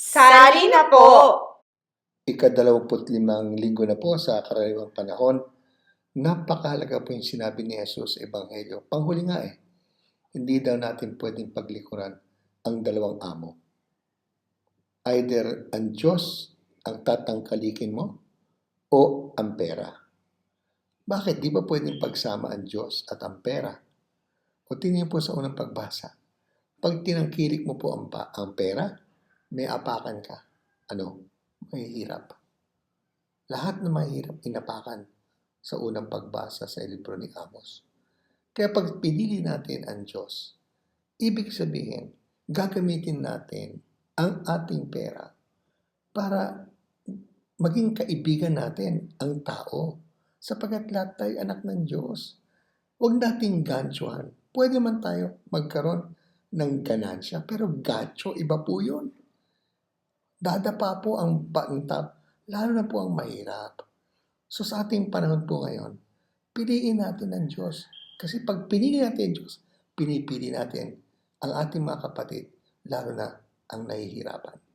Sali na po! Ikadalawamput-limang linggo na po sa karaniwang panahon, napakahalaga po yung sinabi ni Jesus sa Ebanghelyo. Panghuli nga eh, hindi daw natin pwedeng paglikuran ang dalawang amo. Either ang Diyos ang tatangkalikin mo o ang pera. Bakit? Di ba pwedeng pagsama ang Diyos at ang pera? O tingin po sa unang pagbasa. Pag tinangkilik mo po ang, ang pera, may apakan ka. Ano? Mahihirap. Lahat na mahirap inapakan sa unang pagbasa sa libro ni Amos. Kaya pag pinili natin ang Diyos, ibig sabihin, gagamitin natin ang ating pera para maging kaibigan natin ang tao sapagat lahat tayo anak ng Diyos. Huwag nating ganchuhan. Pwede man tayo magkaroon ng ganansya, pero gancho, iba po yun. Dadapa po ang bantap, lalo na po ang mahirap. So sa ating panahon po ngayon, piliin natin ang Diyos. Kasi pag pinili natin ang Diyos, pinipili natin ang ating mga kapatid, lalo na ang nahihirapan.